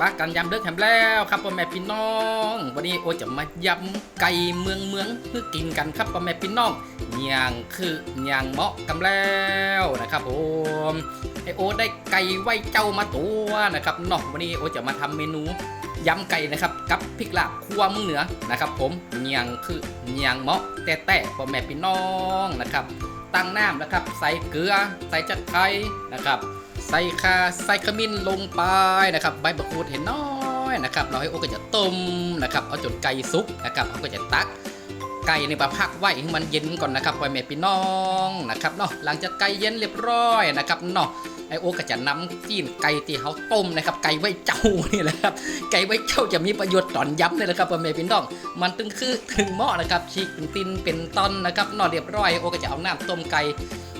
ปะกันยำเลิกแฮมแล้วครับพ่อแม่พี่น้อง วันนี้โอจะมายำไก่เมืองเมืองเพื่อกินกันครับพ่อแม่พี่น้องอย่างคืออย่างเหมาะกันแล้วนะครับผมไอโอได้ไก่ไว้เจ้ามาตัวนะครับเนาะวันนี้โอจะมาทำเมนูยำไก่นะครับกับพริกลาบครัวมืองเหนือนะครับ ผมอย่างคืออย่างเหมาะแต่แต่พ่อแม่พี่น้องนะครับ ตั้งน้ำนะครับ ใส่เกลือใส่จัดไคร้นะครับ ใส่ข่าใส่ขมิ้นลงไปนะครับใบมะกรูดเห็นน้อยนะครับเราให้โอก็จะต้มนะครับเอาจนไก่สุกนะครับเขาก็จะตักไก่ในปลาพักไว้ให้มันเย็นก่อนนะครับไว้แม่พี่น้องนะครับเนาะหลังจากไก่เย็นเรียบร้อยนะครับเนาะไอโอก็จะนำจีนไก่ที่เขาต้มนะครับไก่ไว้เจ้านี่แหละครับไก่ไว้เจ้าจะมีประโยชน์ตอนย้ำเลยนะครับพ่อแม่พี่น้อง มันตึงคือถึงหม้อนะครับฉีกเป็นตินเป็นตอนนะครับเนอเรียบร้อยโอก็จะเอาน้ำต้มไก่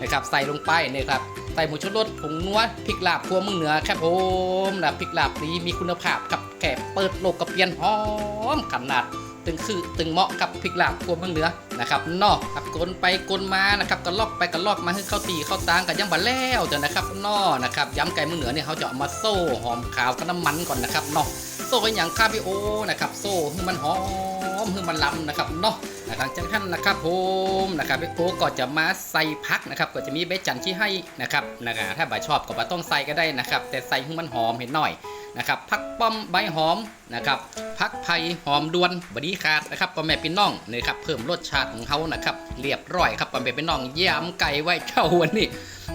นะครับใส่ลงไปนะครับ ใส่หมูชุรสผงนัวพริกลาบครัวเมืองเหนือครับผมนะพริกลาบนี้มีคุณภาพกับแก่เปิดโลกกระเพียนหอมขนาดตึงคือตึงเหมาะกับพริกลาบครัวเมืองเหนือนะครับนอกครับกลไปกลนมานะครับก็ลอกไปก็ลอกมาให้เข้าตีเข้าตางกันยังบะแล้วเดี๋ยวนะครับนอนะครับย้ำไก่เมืองเหนือเนี่ยเขาจะเอามาโซ่หอมขาวกับน้ำมันก่อนนะครับนอกโซ่กันอย่างคาบิโอนะครับโซ่ให้มันหอมให้มันลำนะครับนาะ หลังจากนั้นนะครับผมนะครับโอ้ก็จะมาใส่พักนะครับ ก็จะมีเบจันที่ให้นะครับนะครับถ้าบ่ชอบก็บ่ต้องใส่ก็ได้นะครับ แต่ใส่ให้มันหอมเห็นหน่อยนะครับพักป้อมใบหอมนะครับพักไผ่หอมดวนบดีขาดนะครับพ่อแม่พี่น้องนี่ครับเพิ่มรสชาติของเขานะครับเรียบร้อยครับพ่อแม่พี่น้องยำไก่ไว้เข้าวันนี้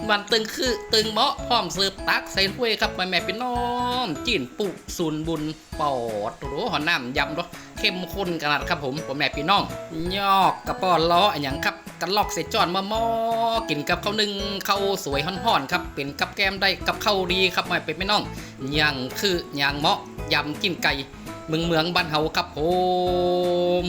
มันตึงคือตึงเมาะพร้อมเสิร์ฟตักใส่ถ้วยครับพ่อแม่พี่น้องจีนปุศูนบุญปอดโอ้โหหอน้ำยำเนาะ เข้มข้นขนาดครับผมผมแม่พี่น้อง ยอกกระป้อนล้ออันหยังครับกันลอกเสร็จจอนมามอกินกับข้าวนึ่งข้าวสวยห่อนๆครับเป็นกับแก้มได้กับข้าวดีครับแม่เป็นพี่น้องย่างคืออย่างเหมาะยำกินไก่เมืองเมืองบ้านเฮาครับผม